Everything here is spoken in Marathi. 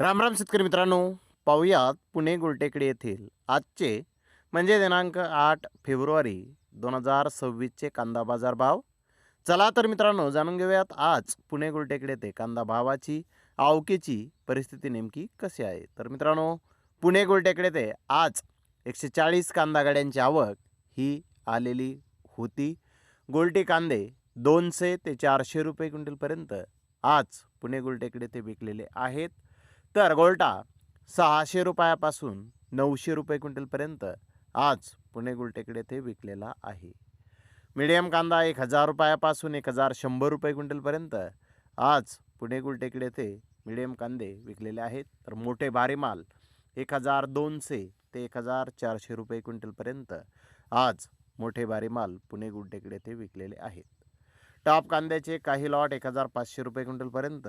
रामराम शेतकरी मित्रांनो पाहुयात पुणे गुलटेकडे येथील आजचे म्हणजे दिनांक आठ फेब्रुवारी दोन हजार सव्वीसचे कांदा बाजार भाव. चला तर मित्रांनो जाणून घेऊयात आज पुणे गुलटेकडे येथे कांदा भावाची आवकेची परिस्थिती नेमकी कशी आहे. तर मित्रांनो पुणे गुलटेकडे येथे आज एकशे चाळीस कांदा गाड्यांची आवक ही आलेली होती. गोलटी कांदे दोनशे ते चारशे रुपये क्विंटलपर्यंत आज पुणे गुलटेकडे ते विकलेले आहेत. तर गोल्टा सहाशे रुपयापासून नऊशे रुपये क्विंटलपर्यंत आज पुणे गुलटेकडे ते विकलेला आहे. मिडियम कांदा एक हजार रुपयापासून एक हजार शंभर रुपये क्विंटलपर्यंत आज पुणे गुलटेकडे ते मिडियम कांदे विकलेले आहेत. तर मोठे भारी माल एक हजार दोनशे ते एक हजार चारशे रुपये क्विंटलपर्यंत आज मोठे भारी माल पुणे गुलटेकडे ते विकलेले आहेत. टॉप कांद्याचे काही लॉट एक हजार पाचशे रुपये क्विंटलपर्यंत